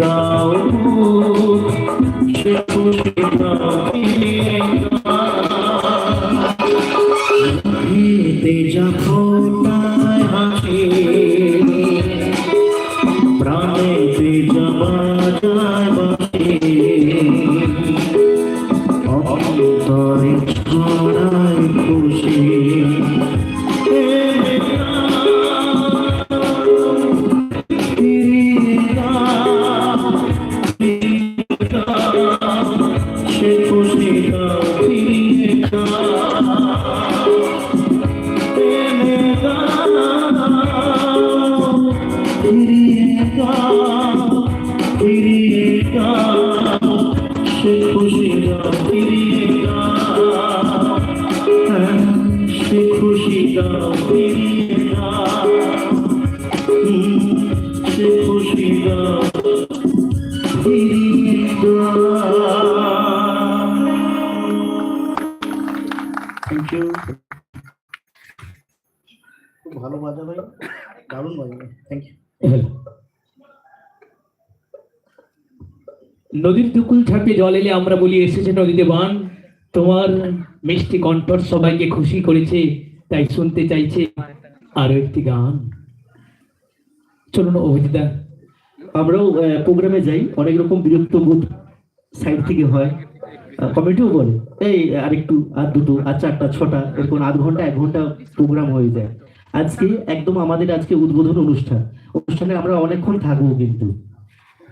দাও সে খুশি হেতে যখনায় হাসি প্রাণেতে যাবা যায় বাসি অন্তরে ছড়ায় ফিরিয়ে যাও, ফিরিয়ে যাও, সে খুশি দাও ফিরিয়ে যাও হ্যাঁ, সে খুশি দাও ফিরিয়ে যাও হুম, সে খুশি দাও ফিরিয়ে যাও থ্যাংক ইউ নদীর দুকুল ছাপিয়ে জল এলে আমরা বলি, এসেছে নদীতে বান। তোমার মিষ্টি কণ্ঠর সবাইকে খুশি করেছে, তাই শুনতে চাইছে আরও একটি গান। চলুন অভিজিতা আমরাও প্রোগ্রামে যাই। অনেক রকম বিরক্ত বোধ সাইড থেকে হয়। কমিটিও বলে। এই, আরেকটু, আর দুটো, আর চারটা, ছটা, এরকম আধ ঘণ্টা, এক ঘণ্টা প্রোগ্রাম হয়ে যায়। আজকে একদম আমাদের আজকে উদ্বোধন অনুষ্ঠান। অনুষ্ঠানে আমরা অনেকক্ষণ থাকব কিন্তু।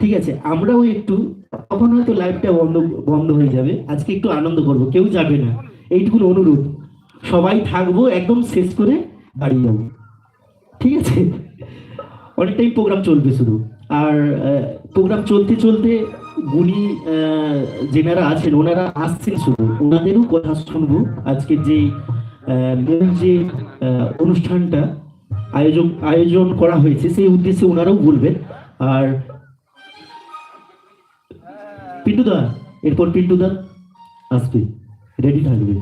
ঠিক আছে আমরাও একটু তখন হয়তো লাইভটা বন্ধ বন্ধ হয়ে যাবে। আজকে একটু আনন্দ করব কেউ যাবে না। এইটুকুন অনুরোধ সবাই থাকব একদম শেষ করে বাড়ি যাব। ঠিক আছে? অনেকটাই প্রোগ্রাম চলবে শুধু। আর প্রোগ্রাম চলতে চলতে আহ, যেনারা আছেন ওনারা আসছেন শুধু। ওনাদেরও কথা শুনব। আজকে যে যে অনুষ্ঠানটা আয়োজন আয়োজন করা হয়েছে সেই উদ্দেশ্যে ওনারাও বলবেন। আর পিন্টুদা এরপর পিন্টুদা আসবে রেডি থাকবে।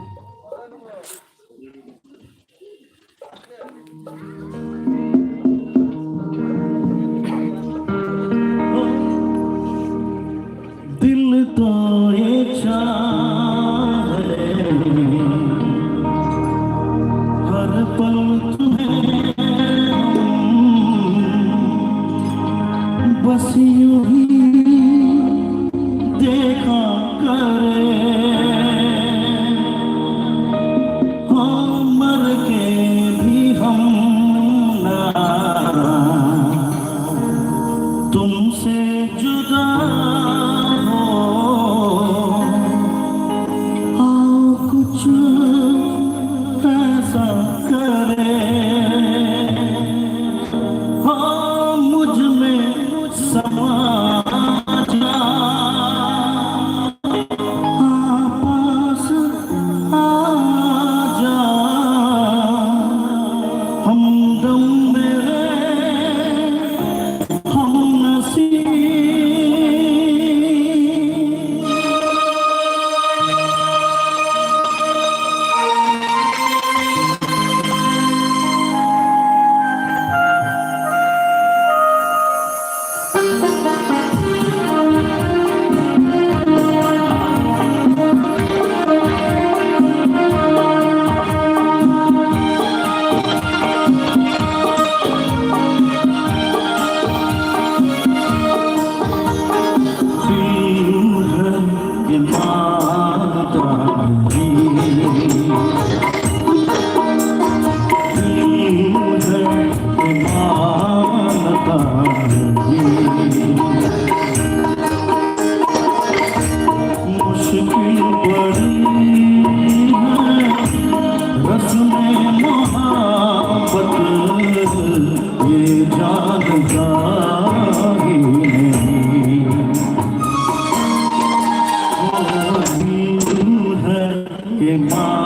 My.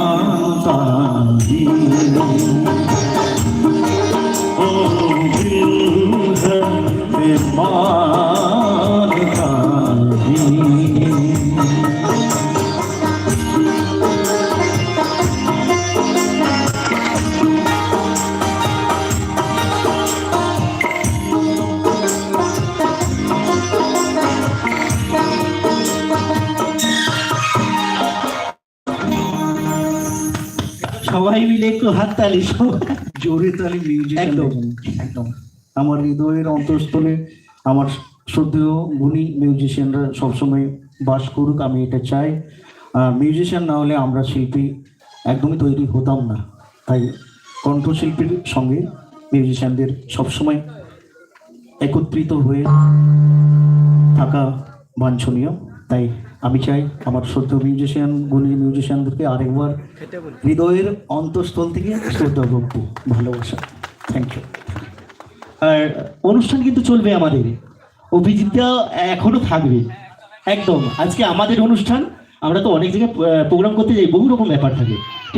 হাততালি জোরে তালি মিউজিক একদম। একদম। আমার হৃদয়ের অন্তঃস্থলে আমার শ্রদ্ধেয় গুণী মিউজিশিয়ানরা সবসময় বাস করুক আমি এটা চাই। মিউজিশিয়ান না হলে আমরা শিল্পী একদমই তৈরি হতাম না। তাই কণ্ঠশিল্পীর সঙ্গে মিউজিশিয়ানদের সবসময় একত্রিত হয়ে থাকা বাঞ্ছনীয়। তাই আমি চাই আমার শ্রদ্ধেয় মিউজিশিয়ান গুণী মিউজিশিয়ানদেরকে আরেকবার হৃদয়ের অন্তঃস্থল থেকে শ্রদ্ধা ভক্তি ভালোবাসা। থ্যাংক ইউ আর অনুষ্ঠান কিন্তু চলবে আমাদের। অভিজিৎটা এখনও থাকবে। একদম আজকে আমাদের অনুষ্ঠান আমরা তো অনেক জায়গায় প্রোগ্রাম করতে যাই বহু রকম ব্যাপার থাকে।